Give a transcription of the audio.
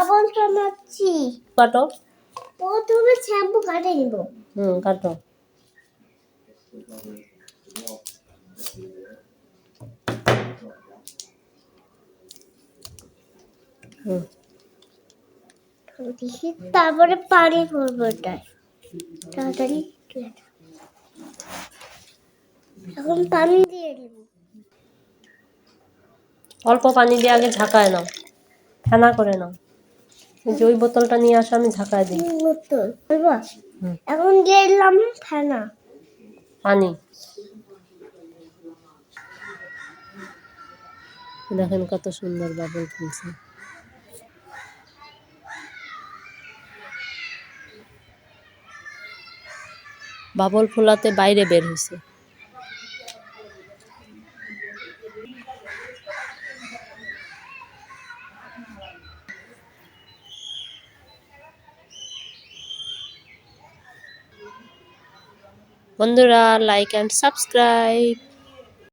কাটছি কাটো। প্রথমে শ্যাম্পু কাটে নিব। হুম কাটো। হুম। তারপরে পানি পড়ব ওটায়। তাড়াতাড়ি এখন পানি দিয়ে দিব অল্প পানি দিয়ে আগে ঝাঁকায় নাও। ফেনা করে নাও। যে ওই বোতলটা নিয়ে আসো আমি ঝাঁকায় দিই। বোতল। এখন দিলাম ফেনা। পানি দেখেন কত সুন্দর বাবল ফুলছে বাবল ফুলাতে বাইরে বের হয়েছে বন্ধুরা লাইক অ্যান্ড সাবস্ক্রাইব